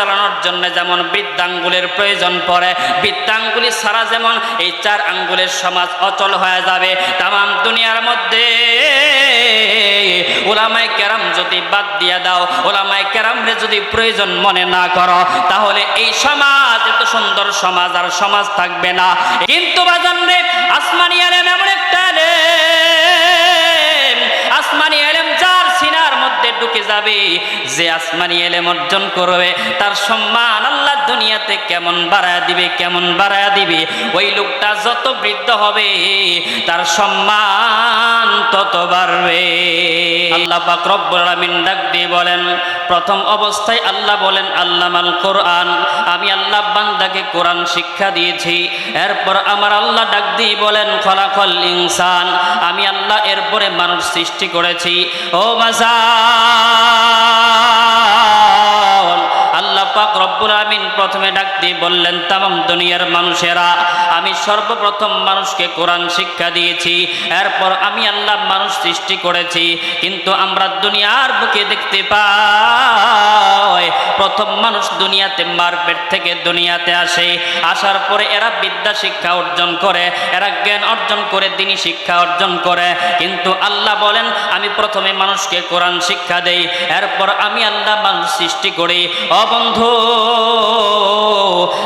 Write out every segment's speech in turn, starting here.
চালানোর জন্য যেমন বৃদ্ধাঙ্গুলের প্রয়োজন পড়ে বৃদ্ধাঙ্গুলি ছাড়া যেমন এই চার আঙ্গুলের সমাজ অচল হয়ে যাবে তাম দুনিয়ার মধ্যে। ওলামাই কেরাম যদি বাদ দিয়া দাও ওলামাই কেরামরে যদি প্রয়োজন মনে না করো, তাহলে এই সমাজ, এত সুন্দর সমাজ আর সমাজ থাকবে না। কিন্তু বাজান রে, আসমানি আলেম এমন একটা ঢুকে যাবে, যে আসমানি এলেম অর্জন করবে, তার সম্মান আল্লাহ দুনিয়াতে কেমন বাড়ায় দিবে, কেমন বাড়ায় দিবে? ওই লোকটা যত বৃদ্ধ হবে, তার সম্মান তত বাড়বে। আল্লাহ পাক রব্বুল আলামিন ডাক দিয়ে বলেন প্রথম অবস্থায় আল্লাহ বলেন আল্লাহ আল্লামাল কোরআন, আমি আল্লাহ বান্দাকে কোরআন শিক্ষা দিয়েছি। এরপর আমার আল্লাহ ডাক দিয়ে বলেন ফলাফল ইনসান, আমি আল্লাহ এরপরে মানুষ সৃষ্টি করেছি। ও মাসা পাক রব্বুল আমিন প্রথমে ডাক দিয়ে বললেন, তামাম দুনিয়ার মানুষেরা, আমি সর্বপ্রথম মানুষকে কোরআন শিক্ষা দিয়েছি, এরপর আমি আল্লাহ মানুষ সৃষ্টি করেছি, কিন্তু আমরা দুনিয়ার বুকে দেখতে পাই, প্রথম মানুষ দুনিয়াতে মারপেট থেকে দুনিয়াতে আসে, আসার পরে এরা বিদ্যা শিক্ষা অর্জন করে, এরা জ্ঞান অর্জন করে, দিনী শিক্ষা অর্জন করে, কিন্তু আল্লাহ বলেন, আমি প্রথমে মানুষকে কোরআন শিক্ষা দেই, এরপর আমি আল্লাহ মানুষ সৃষ্টি করি। অবন্ধু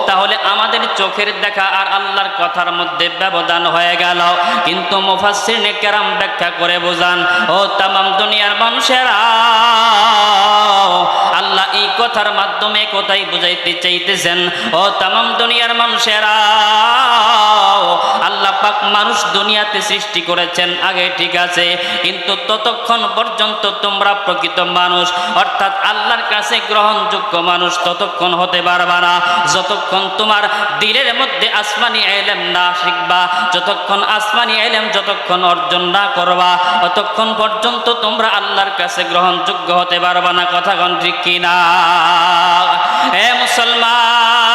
তাহলে আমাদের চোখের দেখা আর আল্লাহর কথার মধ্যে ব্যবধান হয়ে গেল। কিন্তু মুফাসিনে কেরাম ব্যাখ্যা করে বোঝান, ও তামাম দুনিয়ার মানুষেরা, আল্লাহ এই কথার মাধ্যমে কোথায় বুঝাইতে চাইতেছেন, ও তামাম দুনিয়ার মানুষেরা। পাক মানুষ দুনিয়াতে সৃষ্টি করেছেন। আগে ঠিক আছে, কিন্তু ততক্ষণ পর্যন্ত তোমরা প্রকৃত মানুষ। অর্থাৎ আল্লাহর কাছে গ্রহণযোগ্য মানুষ ততক্ষণ হতে পারবা না। যতক্ষণ তোমার দিলের মধ্যে আসমানি এলেম না শিখবা, যতক্ষণ আসমানি এলেম যতক্ষণ অর্জন না করবা, ততক্ষণ পর্যন্ত তোমরা আল্লাহর কাছে গ্রহণযোগ্য হতে পারবা না। কথা ঠিক কিনা? এ মুসলমান!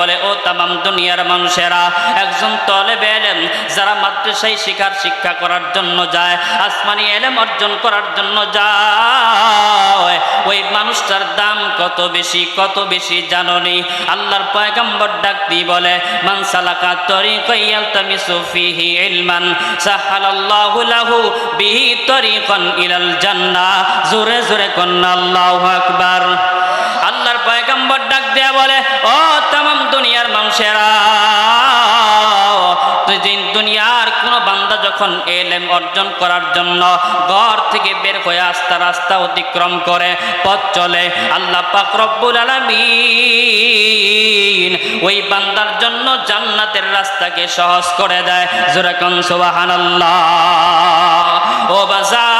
বলে, ও তামাম দুনিয়ার মানুষেরা, একজন তলেব এলেম, যারা মাদ্রাসায় শিখার শিক্ষা করার জন্য যায়, আসমানি এলেম অর্জন করার জন্য যায়। ওই মানুষটার দাম কত বেশি কত বেশি জাননি আল্লাহর পয়গম্বর ডাক দিয়ে বলে মানসালাকা তরি তরিকান ইয়ালতামিসু ফিহি ইলমান, সাহালাল্লাহু লাহু বিহি তরিকান ইলাল জান্নাহ। জোরে জোরে কন্না আল্লাহু আকবার। দিন দুনিয়ার কোন বান্দা যখন এলেম অর্জন করার জন্য ঘর থেকে বের হয়ে আস্তা রাস্তা অতিক্রম করে, পথ চলে, আল্লাহ পাক রব্বুল আলামিন ওই বান্দার জন্য জান্নাতের রাস্তাকে সহজ করে দেয়। জোরাকন সুবহানাল্লাহ। ও বাজান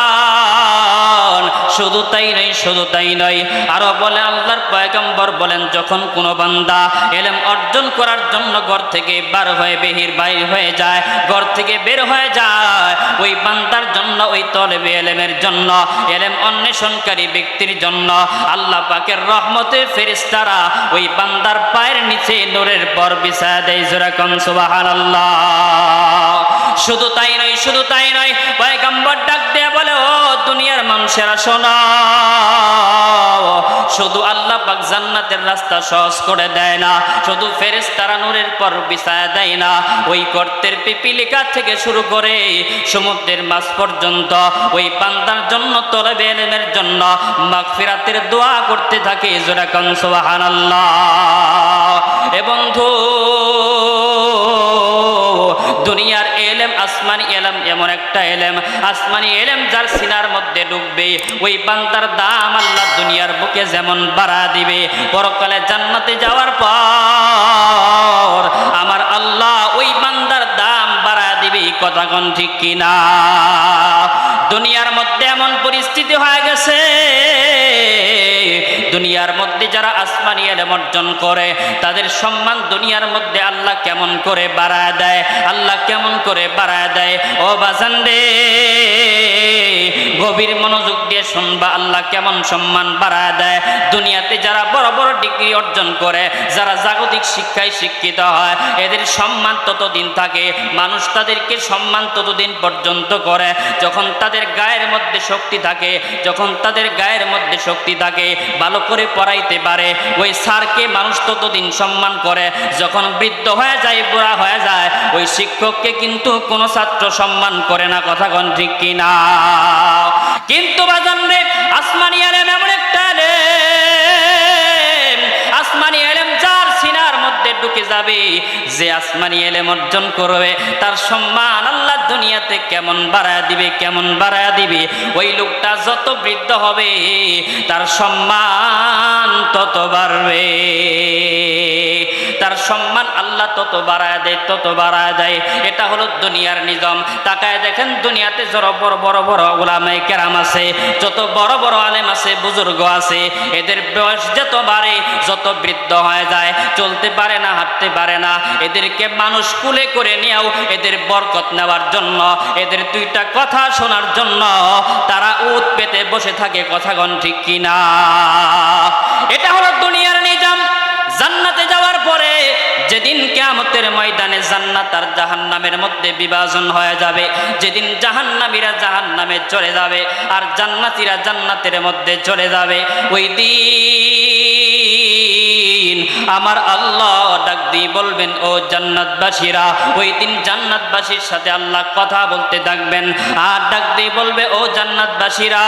শুধু তাই নয়, শুধু তাই নয়। আরও বলে, আল্লাহর পয়গম্বর বলেন, যখন কোনো বান্দা এলেম অর্জন করার জন্য ঘর থেকে বার হয়ে বেহির বাইর হয়ে যায়, ঘর থেকে বের হয়ে যায়, ওই বান্দার জন্য, ওই তলেবে এলেমের জন্য, এলেম অন্বেষণকারী ব্যক্তির জন্য, আল্লাহ পাকের রহমতে ফেরেশতারা ওই বান্দার পায়ের নিচে নূরের পর বিছায় দেয় যেরকম সুবহানাল্লাহ। শুধু তাই নয়, শুধু তাই নয়, পয়গম্বর ডাক মানুষেরা শোনা শুধু আল্লাহ পাক জান্নাতের রাস্তা সহজ করে দেয় না, শুধু ফেরেশতারা নূরের পর বিছায়া দেয় না। ওই গর্তের পিপিলিকা থেকে শুরু করে সমুদ্রের মাছ পর্যন্ত, ওই বান্দার জন্য, তলবে এলেমের জন্য মাগফিরাতের দোয়া করতে থাকে জোরাকান সুবহানাল্লাহ। এ বন্ধু দুনিয়ার এলেম, আসমানি এলেম এমন একটা এলেম। আসমানি এলেম যার সিনার মধ্যে ডুববে ওই বান্দার দাম আল্লাহ দুনিয়ার বুকে যেমন বাড়া দিবে। পরকালে জান্নাতে যাওয়ার পর আমার আল্লাহ ওই বান্দার দাম বাড়া দিবে। এই কথা কোন ঠিক কিনা? দুনিয়ার মধ্যে এমন পরিস্থিতি হয়ে গেছে দুনিয়ার মধ্যে যারা আসমানি এলেম অর্জন করে, তাদের সম্মান দুনিয়ার মধ্যে আল্লাহ কেমন করে বাড়ায় দেয়? আল্লাহ কেমন করে বাড়ায় দেয়? ও বাজান রে গভীর মনোযোগ দিয়ে শুনবা, আল্লাহ কেমন সম্মান বাড়ায় দেয়। দুনিয়াতে যারা বড় বড় ডিগ্রি অর্জন করে, যারা জাগতিক শিক্ষায় শিক্ষিত হয়, এদের সম্মান ততদিন থাকে। মানুষ তাদেরকে সম্মান ততদিন পর্যন্ত করে। যখন তাদের গায়ের মধ্যে শক্তি থাকে, যখন তাদের গায়ের মধ্যে শক্তি থাকে, ভালো করে পড়াইতে পারে। ওই স্যারকে মানুষ ততদিন সম্মান করে। যখন বৃদ্ধ হয়ে যায়, বুড়া হয়ে যায়, ওই শিক্ষককে কিন্তু কোনো ছাত্র সম্মান করে না। কথা ঠিক কিনা? কিন্তু বাজান রে, আসমানি আলেম এমন একটা আলেম। আসমানি এলেম যার সিনার মধ্যে ঢুকে যাবে, যে আসমানি এলেম অর্জন করবে, তার সম্মান আল্লাহ দুনিয়াতে কেমন বাড়ায় দিবে, কেমন বাড়ায় দিবে? ওই লোকটা যত বৃদ্ধ হবে, তার সম্মান তত বাড়বে। সম্মান আল্লাহ তত বাড়ায় দেয়, তত বাড়ায় দেয়। এটা হলো দুনিয়ার নিজম। তাকায় দেখেন দুনিয়াতে যত বড় বড় বড় ওলামাই কেরাম আছে, যত বড় বড় আলেম আছে, বুজুর্গ আছে, এদের বয়স যত বাড়ে, যত বৃদ্ধ হয়ে যায়, চলতে পারে না, হাঁটতে পারে না। এদেরকে মানুষ কুলে করে নিয়েও এদের বরকত নেওয়ার জন্য, এদের দুইটা কথা শোনার জন্য তারা উত পেতে বসে থাকে, কথাগণ ঠিক কিনা? এটা হলো দুনিয়ার যেদিন কেয়ামতের ময়দানে জান্নাত আর জাহান্নামের মধ্যে বিভাজন হয়ে যাবে, যেদিন জাহান্নামীরা জাহান্নামে চলে যাবে আর জান্নাতীরা জান্নাতের মধ্যে চলে যাবে, ওই দিন আমার আল্লাহ ডাক দিয়ে বলবেন, ও জান্নাতবাসীরা, ওই দিন জান্নাতবাসীর সাথে আল্লাহ কথা বলতে থাকবেন আর ডাক দিয়ে বলবে, ও জান্নাতবাসীরা,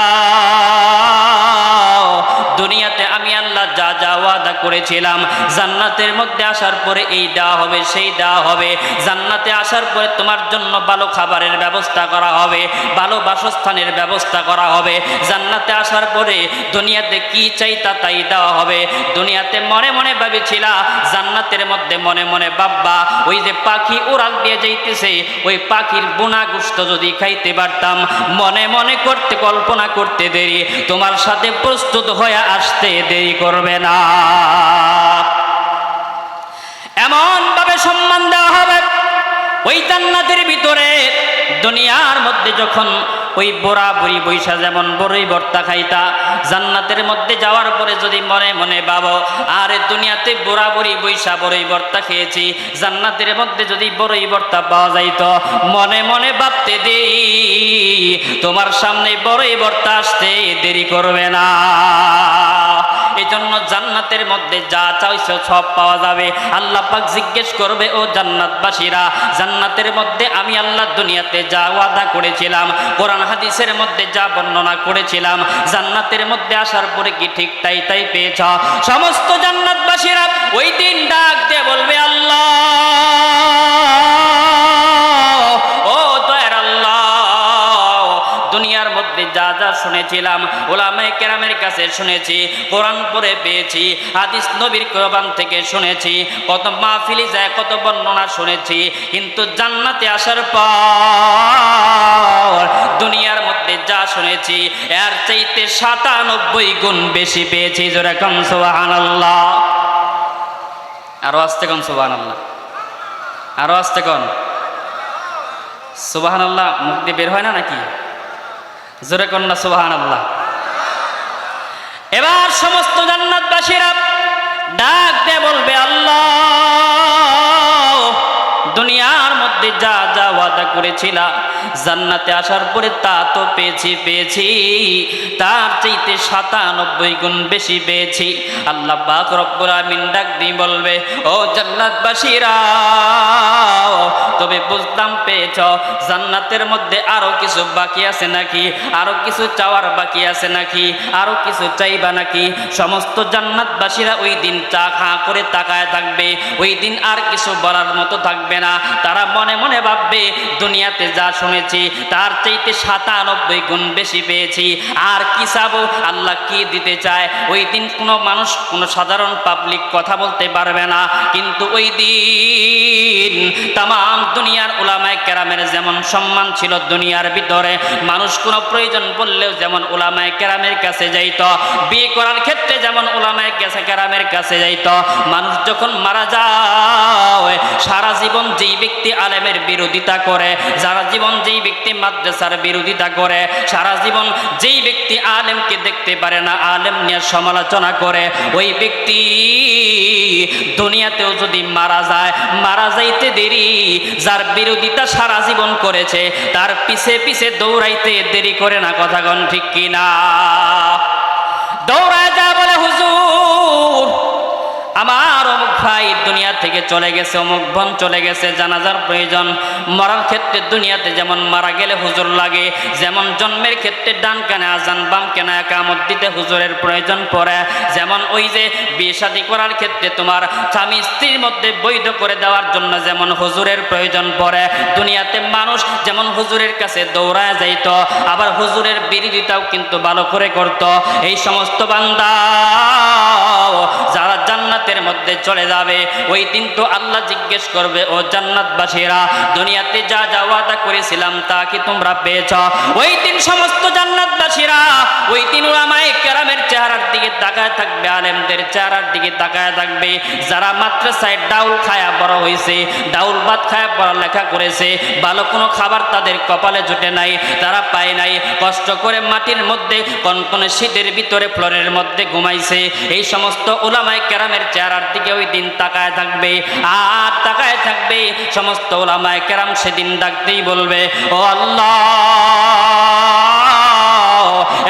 দুনিয়াতে আমি আল্লাহ করেছিলাম। জান্নাতের মধ্যে আসার পরে এই দেওয়া হবে, সেই দেওয়া হবে। জান্নাতে আসার পরে তোমার জন্য ভালো খাবারের ব্যবস্থা করা হবে, ভালো বাসস্থানের ব্যবস্থা করা হবে। জান্নাতে আসার পরে দুনিয়াতে কি চাইতা তাই দেওয়া হবে। দুনিয়াতে মনে মনে ভেবেছিলা, জান্নাতের মধ্যে মনে মনে বাব্বা ওই যে পাখি উড়াল দিয়ে যাইতেছে, ওই পাখির বোনা গুস্ত যদি খাইতে পারতাম, মনে মনে করতে, কল্পনা করতে দেরি, তোমার সাথে প্রস্তুত হয়ে আসতে দেরি করবে না। এমন ভাবে সম্মান দেওয়া হবে, ওই জান্নাতের ভিতরে, দুনিয়ার মধ্যে যখন ওই বড়া বুড়ি বৈশা যেমন বড়ই ভর্তা খাইতা, জান্নাতের মধ্যে যাওয়ার পরে যদি মনে মনে ভাবো, আরে দুনিয়াতে বড়া বুড়ি বৈশা বড়ই ভর্তা খেয়েছি, জান্নাতের মধ্যে যদি বড়ই ভর্তা পাওয়া যাইত, মনে মনে ভাবতে দেই, তোমার সামনে বড়ই ভর্তা আসতে দেরি করবে না। জন্য জান্নাতের মধ্যে যা চাইছো সব পাওয়া যাবে। আল্লাহ পাক জিজ্ঞেস করবে, ও জান্নাতবাসীরা, জান্নাতের মধ্যে আমি আল্লাহ দুনিয়াতে যা ওয়াদা করেছিলাম, কোরআন হাদিসের মধ্যে যা বর্ণনা করেছিলাম, জান্নাতের মধ্যে আসার পরে কি ঠিক তাই তাই পেয়েছ? সমস্ত জান্নাতবাসীরা ওই দিন ডাক দিয়ে বলবে, আল্লাহ! যা যা শুনেছিলাম ওলামাই কেরামের কাছে শুনেছি, কোরআন পড়ে পেয়েছি, হাদিস নবীর কোরবান থেকে শুনেছি, কত মাহফিলি যায়, কত বর্ণনা শুনেছি, কিন্তু জান্নাতে আসার পর দুনিয়ার মধ্যে যা শুনেছি, এর চাইতে সাতানব্বই গুণ বেশি পেয়েছি যেরকম সোহান আল্লাহ আরও আসতে কন সোহান আল্লাহ আরও আসতে কন। সুবাহান আল্লাহ দিয়ে বের হয় না নাকি? জোরে কন্যা সুবাহান আল্লাহ এবার সমস্ত জান্নাতবাসীরা ডাক দিয়ে বলবে, আল্লাহ, দুনিয়ার মধ্যে যা যা ওয়াদা করেছিলা জান্নাতে আসার পরে তা তো পেয়েছি পেয়েছি। তার চাইতে সাতানব্বই গুণ বেশি পেয়েছি। আল্লাহ পাক রব্বুল আমিন ডাক দিয়ে বলবে, ও জান্নাতবাসীরা, তবে বুঝতাম পেয়েছ, জান্নাতের মধ্যে আরও কিছু বাকি আছে নাকি? আরও কিছু চাওয়ার বাকি আছে নাকি? আরও কিছু চাইবা নাকি? সমস্ত জান্নাতবাসীরা ওই দিন চা খা করে তাকায় থাকবে। ওই দিন আর কিছু বলার মতো থাকবে না। তারা মনে মনে ভাববে দুনিয়াতে যা শুনেছি, তার চাইতে সাতানব্বই গুণ বেশি পেয়েছি। আর কি চাবো? আল্লাহ কি দিতে চায়? ওই দিন কোনো মানুষ, কোনো সাধারণ পাবলিক কথা বলতে পারবে না। কিন্তু ওই দিন তাম দুনিয়ার ওলামায় কেরামের যেমন সম্মান ছিল দুনিয়ার ভিতরে, মানুষ কোনো প্রয়োজন বললেও যেমন ওলামায় কেরামের কাছে যাইত, বিয়ে করার ক্ষেত্রে যেমন ওলামায় কাছে কেরামের কাছে যাইত, মানুষ যখন মারা যায়, সারা জীবন যেই ব্যক্তি আলেমের বিরোধিতা করে সারা জীবন যেই ব্যক্তি মাদ্রাসার বিরোধিতা করে, সারা জীবন যেই ব্যক্তি আলেমকে দেখতে পারে না, আলেম নিয়ে সমালোচনা করে, ওই ব্যক্তি দুনিয়াতেও যদি মারা যায়, মারা যাইতে দেরি, যার বিরোধিতা সারা জীবন করেছে, তার পিছে পিছে দৌড়াইতে দেরি করে না কথা গণ ঠিক কিনা? দৌড়ায় যা বলে হুজুর আমার অমুক ভাই দুনিয়া থেকে চলে গেছে, অমুক বোন চলে গেছে, জানাজার প্রয়োজন। মরার ক্ষেত্রে দুনিয়াতে যেমন মারা গেলে হুজুর লাগে, যেমন জন্মের ক্ষেত্রে ডান কানে আজান, বাম কেনা একামত দিতে হুজুরের প্রয়োজন পড়ে, যেমন ওই যে বিয়ে শাদী করার ক্ষেত্রে তোমার স্বামী স্ত্রীর মধ্যে বৈধ করে দেওয়ার জন্য যেমন হুজুরের প্রয়োজন পড়ে। দুনিয়াতে মানুষ যেমন হুজুরের কাছে দৌড়ায় যাইত, আবার হুজুরের বিরোধিতাও কিন্তু ভালো করে করত। এই সমস্ত বান্দা যারা মধ্যে চলে যাবে। ওই দিন তো আল্লাহ জিজ্ঞেস করবে, ও জান্নাতবাসীরা, দুনিয়াতে যা যা ওয়াদা করেছিলাম তা কি তোমরা পেয়েছ? ওই দিন সমস্ত জান্নাতবাসীরা, ওই দিন ওলামায়ে কেরামের চেহারার দিকে তাকায় থাকবে, আলেমদের চেহারার দিকে তাকায় থাকবে। যারা মাদ্রাসায় ডাউল খায়া বড় হয়েছে ডাউল ভাত খায়া পড়ালেখা করেছে, ভালো কোনো খাবার তাদের কপালে জুটে নাই, তারা পায় নাই, কষ্ট করে মাটির মধ্যে কনকনে শীতের ভিতরে ফ্লোরের মধ্যে ঘুমাইছে। এই সমস্ত ওলামায় কেরামের চেহারার দিকে ওই দিন তাকায় থাকবে, আর তাকায় থাকবে, সমস্ত ওলামায় কেরাম সেদিন ডাকতেই বলবে, ও আল্লাহ,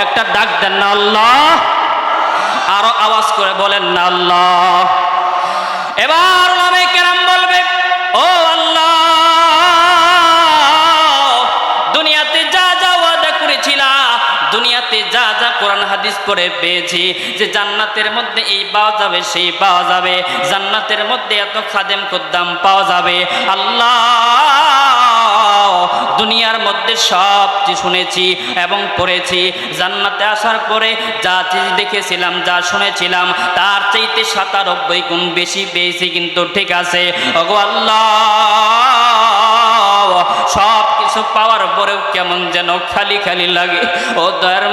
একটা ডাক দেন না আল্লাহ, আরও আওয়াজ করে বলেন না আল্লাহ। এবার ওলামায় কেরাম বলবে, ও দুনিয়াতে যা যা কোরআন হাদিস করে পেয়েছি, যে জান্নাতের মধ্যে এই পাওয়া যাবে, সেই পাওয়া যাবে। জান্নাতের মধ্যে এত খাদেম খুদ্দাম পাওয়া যাবে। আল্লাহ, দুনিয়ার মধ্যে সব শুনেছি এবং পড়েছি। জান্নাতে আসার পরে যা চিজ দেখেছিলাম, যা শুনেছিলাম, তার চাইতে সাতানব্বই গুণ বেশি পেয়েছি, কিন্তু ঠিক আছে। ওগো আল্লাহ সব পাওয়ার পরেও কেমন যেন খালি খালি লাগে। ও দয়ার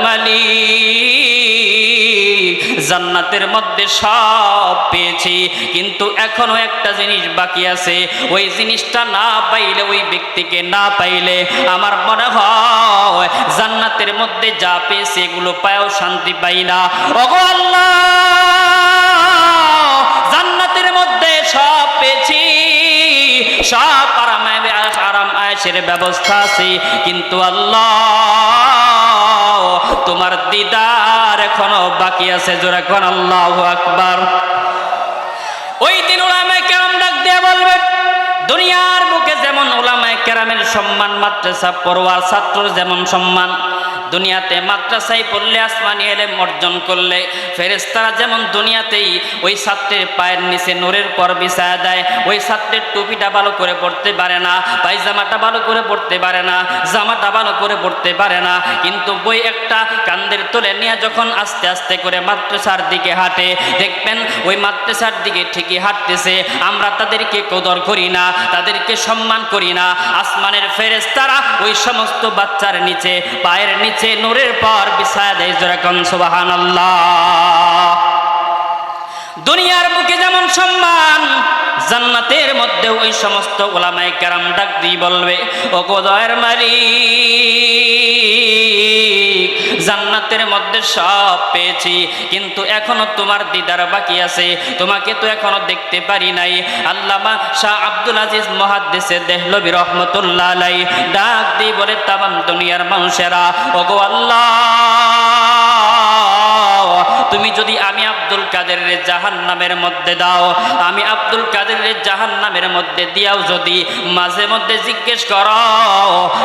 জান্নাতের মধ্যে সব পেয়েছি, কিন্তু এখনও একটা জিনিস বাকি আছে। ওই জিনিসটা না পাইলে, ওই ব্যক্তিকে না পাইলে আমার মনে হয় জান্নাতের মধ্যে যা পেয়েছে, এগুলো পায়ও শান্তি পাই না। ওগো আল্লাহ! সব আরাম আরাম আয়েসের ব্যবস্থা আছে। কিন্তু আল্লাহ, তোমার দিদার এখনও বাকি আছে, জোরে কোন আল্লাহ আকবার। ওই দিন ওলামায় কেরাম ডাক দিয়ে বলবে, দুনিয়ার বুকে যেমন ওলামায় কেরামের সম্মান, মাদ্রাসা পড়ুয়ার ছাত্র যেমন সম্মান দুনিয়াতে মাদ্রাসায় পড়লে আসমানি এলেম অর্জন করলে ফেরেস্তারা যেমন দুনিয়াতেই ওই ছাত্রের পায়ের নিচে নোরের পর বিছায়া দেয়, ওই ছাত্রের টুপিটা ভালো করে পড়তে পারে না, পায়জামাটা ভালো করে পড়তে পারে না, জামাটা ভালো করে পড়তে পারে না, কিন্তু বই একটা কান্দের তোলে নিয়ে যখন আস্তে আস্তে করে মাদ্রাসার দিকে হাঁটে, দেখবেন ওই মাদ্রাসার দিকে ঠিকই হাঁটতেছে, আমরা তাদেরকে কদর করি না, তাদেরকে সম্মান করি না, আসমানের ফেরেস্তারা ওই সমস্ত বাচ্চার নিচে, পায়ের নিচে নূরের পর বিছায়া দেয় যেরকম সুবাহান দুনিয়ার বুকে যেমন সম্মান, জান্নাতের মধ্যে ওই সমস্ত ওলামাই কারাম ডাক দিয়ে বলবে ও মারি জান্নাতের মধ্যে সব পেয়েছি, কিন্তু এখনও তোমার দিদার বাকি আছে, তোমাকে তো এখনও দেখতে পারি নাই। আল্লামা শাহ আব্দুল আজিজ মহাদ্দেশে দেহলবি রহমতুল্লাহ আলাই ডাক দিয়ে বলে, তামাম দুনিয়ার মানুষেরা, ওগো আল্লাহ তুমি যদি আমি আব্দুল কাদের জাহান নামের মধ্যে দাও, আমি আব্দুল কাদের জাহান নামের মধ্যে দিয়াও যদি মাঝে মধ্যে জিজ্ঞেস করো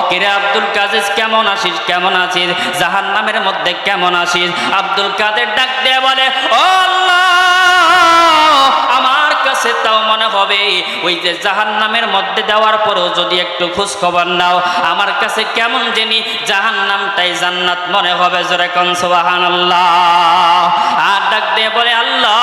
কিরে আব্দুল কাদের কেমন আসিস কেমন আছিস? জাহান নামের মধ্যে কেমন আসিস আব্দুল কাদের ডাক দিয়ে বলে, ও কাছে তাও মনে হবে। ওই যে জাহান নামের মধ্যে দেওয়ার পরও যদি একটু খোঁজ খবর নাও, আমার কাছে কেমন জানি জাহান নামটাই জান্নাত মনে হবে জোরে কন সুবাহান আল্লাহ আর ডাক দিয়ে বলে, আল্লাহ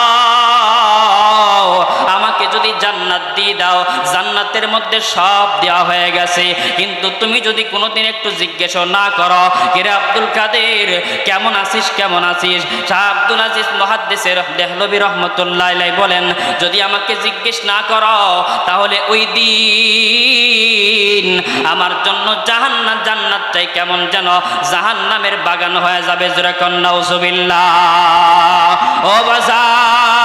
যদি জান্নাত দিয়ে দাও, জান্নাতের মধ্যে সব দেওয়া হয়ে গেছে। কিন্তু তুমি যদি কোনোদিন একটু জিজ্ঞেস না করো কিরে আব্দুল কাদের? কেমন আছিস? কেমন আছিস? শাহ আব্দুল আজিজ মহাদ্দেশের দেহলবি রহমতুল্লাহ বলেন, যদি আমাকে জিজ্ঞেস না করো, তাহলে ওই দিন আমার জন্য জাহান্নাত জান্নাতটাই কেমন যেন জাহান্নামের বাগান হয়ে যাবে। জোরে কন্যা উসুবিল্লাহ ও বাজার!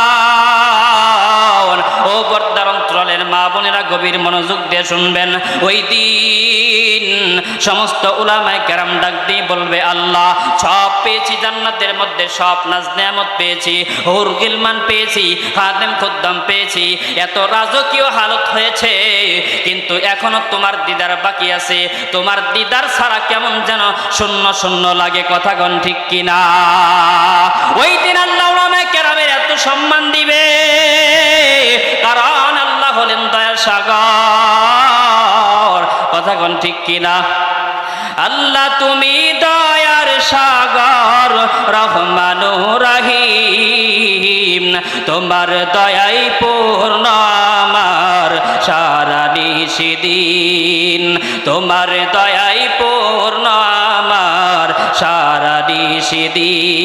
গভীর মনোযোগ দিয়ে শুনবেন। ওই দিন সমস্ত উলামায় কেরাম ডাক দিয়ে বলবে, আল্লাহ, সব পেয়েছি, জান্নাতের মধ্যে সব নাজ নেয়ামত পেয়েছি, হুর গিলমান পেয়েছি, খাদেম খুদ্দাম পেয়েছি, এত রাজকীয় হালত হয়েছে, কিন্তু এখনও তোমার দিদার বাকি আছে। তোমার দিদার ছাড়া কেমন যেন শূন্য শূন্য লাগে কথা গণ ঠিক কিনা? ওই দিন আল্লাহ উলামায়ে কেরামের এত সম্মান দিবে। সাগর। কথা কোন ঠিক কিনা? আল্লাহ তুমি দয়ার সাগর, রহমান রাহিম। তোমার দয়াই পূর্ণ আমার সারা নিষিদিন তোমার দয়াই পূর্ণ আমার সারা নিষিদিন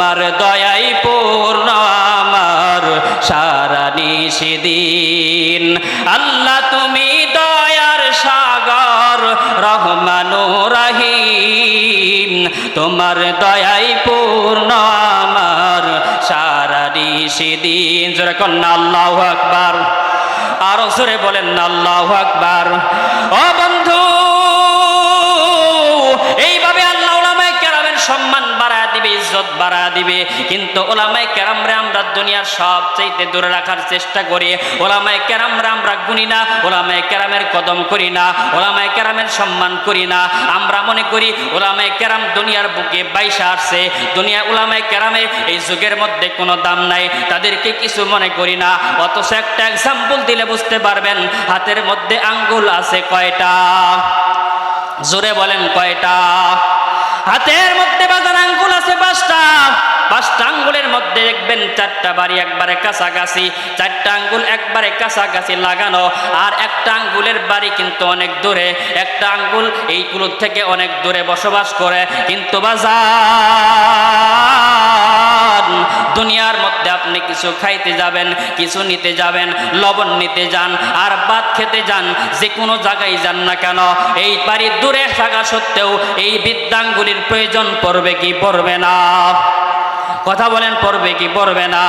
তোমার দয়াই পূর্ণ, আমার সারা নিষিদিন আল্লাহ, তুমি দয়ার সাগর, রহমান রাহিম। তোমার দয়াই পূর্ণ, আমার সারা নিষিদিন জোরে কন্যা আল্লাহ আকবার। আরও জোরে বলেন আল্লাহ আকবার। ও বন্ধু ইজ্জত দিবে। কিন্তু ওলামায় কেরামরে আমরা দুনিয়ার সব চাইতে দূরে রাখার চেষ্টা করি। ওলামায় কেরামরে আমরা গুনি না, ওলামায় কেরামের কদম করি না, ওলামায় কেরামের সম্মান করি না। আমরা মনে করি ওলামায় কেরাম দুনিয়ার বুকে বাইসা আসছে। দুনিয়া ওলামায় কেরামের এই যুগের মধ্যে কোনো দাম নাই, তাদেরকে কিছু মনে করি না। অথচ একটা এক্সাম্পল দিলে বুঝতে পারবেন, হাতের মধ্যে আঙ্গুল আছে কয়টা? জোরে বলেন কয়টা? হাতের মধ্যে বাজার আঙ্গুল আছে পাঁচটা। পাঁচটা আঙ্গুলের মধ্যে দেখবেন চারটা বাড়ি একবারে কাছাকাছি, চারটা আঙ্গুল একবারে কাছাকাছি লাগানো, আর একটা আঙ্গুলের বাড়ি কিন্তু অনেক দূরে। একটা আঙ্গুল এইগুলোর থেকে অনেক দূরে বসবাস করে, কিন্তু বাজার দুনিয়ার মধ্যে আপনি কিছু খাইতে যাবেন, কিছু নিতে যাবেন, লবণ নিতে যান, আর ভাত খেতে যান, যে কোনো জায়গায় যান না কেন, এই বাড়ি দূরে থাকা সত্ত্বেও এই বিদ্যাঙ্গুলির প্রয়োজন পড়বে কি পড়বে না? কথা বলেন, পড়বে কি পড়বে না?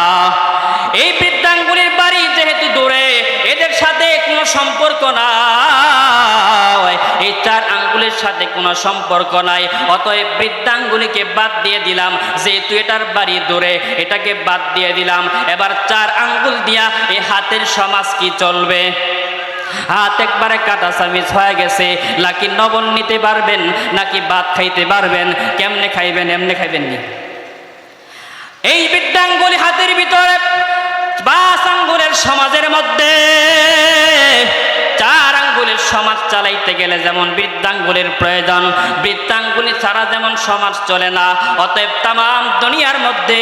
এই বৃদ্ধাঙ্গুলির বাড়ি যেহেতু দূরে, এদের সাথে কোনো সম্পর্ক নাই এই চার আঙ্গুলের সাথে কোনো সম্পর্ক নাই। অতএব বৃদ্ধাঙ্গুলিকে বাদ দিয়ে দিলাম যেহেতু এটার বাড়ি দূরে, এটাকে বাদ দিয়ে দিলাম। এবার চার আঙ্গুল দিয়া এই হাতের সমাজ কি চলবে? হাত একবারে কাটা সামিজ হয়ে গেছে, নাকি নবন নিতে পারবেন, নাকি ভাত খাইতে পারবেন, কেমনে খাইবেন, এমনে খাইবেন নি? এই বিদ্যাঙ্গুলি হাতের ভিতরে বাস আঙ্গুলের সমাজের মধ্যে চার আঙ্গুলের সমাজ চালাইতে গেলে যেমন বৃদ্ধাঙ্গুলের প্রয়োজন, বৃদ্ধাঙ্গুলি ছাড়া যেমন সমাজ চলে না, অতএব তাম দুনিয়ার মধ্যে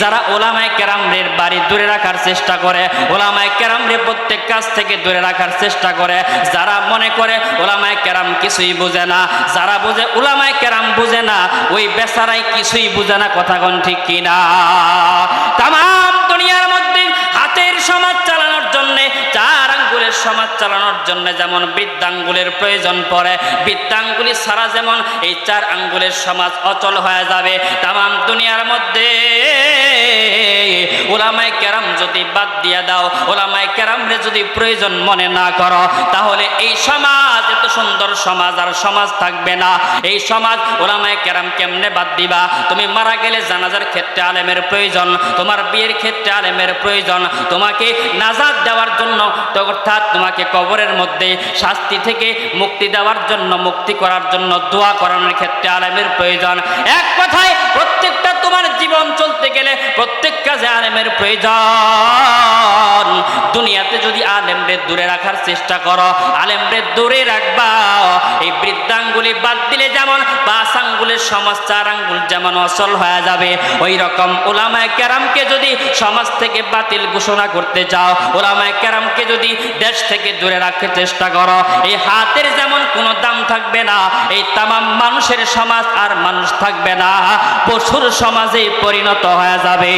যারা ওলামায় কেরামরের বাড়ি দূরে রাখার চেষ্টা করে, ওলামায় কেরামরে প্রত্যেক কাজ থেকে দূরে রাখার চেষ্টা করে, যারা মনে করে ওলামায় কেরাম কিছুই বুঝে না, যারা বুঝে ওলামায় কেরাম বুঝে না, ওই বেচারাই কিছুই বুঝে না, কথাগণ ঠিক কিনা? তাম দুনিয়ার সমাজ চালানোর জন্য যেমন বৃদ্ধাঙ্গুলের প্রয়োজন পড়ে বৃদ্ধাঙ্গুলি ছাড়া যেমন এই চার আঙ্গুলের সমাজ অচল হয়ে যাবে তাম দুনিয়ার মধ্যে ওলামায় কেরাম যদি বাদ দিয়ে দাও ওলামায় কেরামরে যদি প্রয়োজন মনে না করো, তাহলে এই সমাজ, এত সুন্দর সমাজ আর সমাজ থাকবে না। এই সমাজ ওলামায় কেরাম কেমনে বাদ দিবা? তুমি মারা গেলে জানাজার ক্ষেত্রে আলেমের প্রয়োজন, তোমার বিয়ের ক্ষেত্রে আলেমের প্রয়োজন, তোমাকে নাজাদ দেওয়ার জন্য, অর্থাৎ তোমাকে কবরের মধ্যে শাস্তি থেকে মুক্তি দেওয়ার জন্য, মুক্তি করার জন্য দোয়া করানোর ক্ষেত্রে আলেমের প্রয়োজন। এক কথায়, প্রত্যেকটা তোমার জীবন চলতে গেলে প্রত্যেক কাজে আলেমের প্রয়োজন। দুনিয়াতে যদি আলেমরে দূরে রাখার চেষ্টা করো আলেমরে দূরে রাখবা। এই বৃদ্ধাঙ্গুলি বাদ দিলে যেমন, পাঁচ আঙ্গুলের সমাজ, চার আঙ্গুল যেমন অচল হয়ে যাবে। ওই রকম ওলামায় কেরামকে যদি সমাজ থেকে বাতিল ঘোষণা করতে চাও ওলামায় ক্যারামকে যদি দেশ থেকে দূরে রাখতে চেষ্টা করো, এই হাতের যেমন কোনো দাম থাকবে না, এই তামাম মানুষের সমাজ আর মানুষ থাকবে না। পশুর সমাজে পরিণত হয়ে যাবে।